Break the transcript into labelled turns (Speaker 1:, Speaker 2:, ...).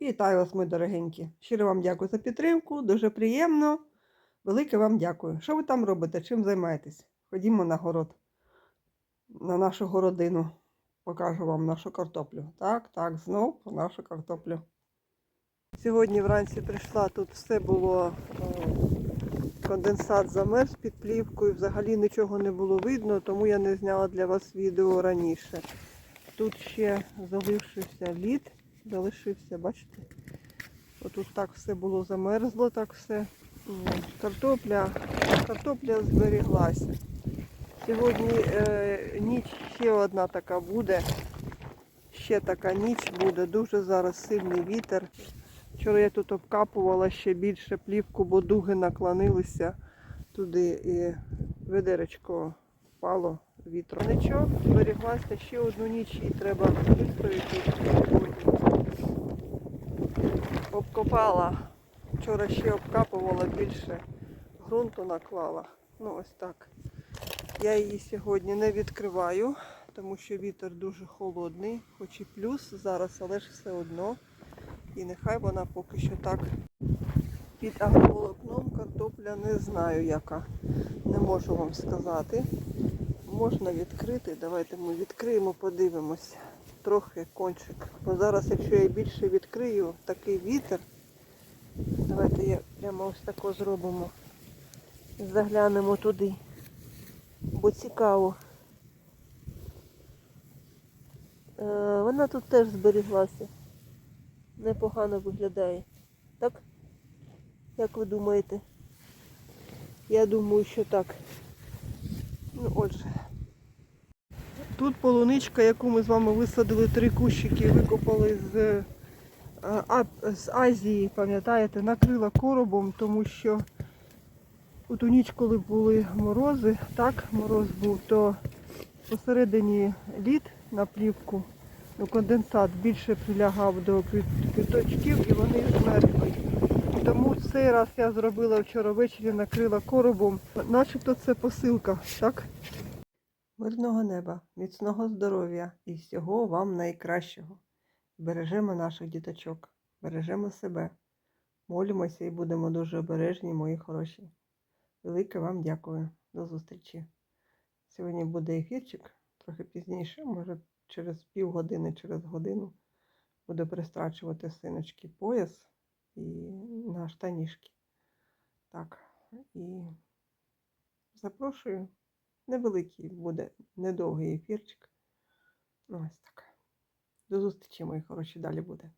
Speaker 1: Вітаю вас, мої дорогенькі. Щиро вам дякую за підтримку, дуже приємно. Велике вам дякую. Що ви там робите? Чим займаєтесь? Ходімо на город, на нашу городину. Покажу вам нашу картоплю. Так, так, знов про нашу картоплю. Сьогодні вранці прийшла, тут все було е, конденсат замерз під плівкою, взагалі нічого не було видно, тому я не зняла для вас відео раніше. Тут ще залишився лід, залишився, бачите? Отут так все було замерзло, так все. Картопля, картопля зберіглася. Сьогодні е, ніч ще одна така буде. Ще така ніч буде, дуже зараз сильний вітер. Вчора я тут обкапувала ще більше плівку, бо дуги наклонилися туди і ведеречко впало вітром. Нічого, зберіглася ще одну ніч і треба виставити. Обкопала. Вчора ще обкапувала більше ґрунту наклала. Ну ось так. Я її сьогодні не відкриваю, тому що вітер дуже холодний, хоч і плюс зараз, але ж все одно. І нехай вона поки що так під агроволокном картопля не знаю яка. Не можу вам сказати. Можна відкрити. Давайте ми відкриємо, подивимось. Трохи кончик. Бо зараз, якщо я більше відкрию, такий вітер. Давайте я прямо ось тако зробимо. Заглянемо туди. Бо цікаво. Е, вона тут теж зберіглася непогано виглядає. Так? Як ви думаєте? Я думаю, що так. Ну, отже. Тут полуничка, яку ми з вами висадили три кущики, викопали з, е, а, з Азії, пам'ятаєте, накрила коробом, тому що у ту ніч, коли були морози, так, мороз був, то посередині лід на плівку ну, конденсат більше прилягав до квіточків і вони змерзли. Тому цей раз я зробила вчора ввечері, накрила коробом, начебто це посилка, так? Мирного неба, міцного здоров'я і всього вам найкращого. Бережемо наших діточок, бережемо себе, молимося і будемо дуже обережні, мої хороші. Велике вам дякую. До зустрічі. Сьогодні буде ефірчик трохи пізніше, може через півгодини, через годину буду пристрачувати синочки пояс і на штанішки. Так, і запрошую. Невеликий буде, недовгий ефірчик. Ось так. До зустрічі, мої хороші, далі буде.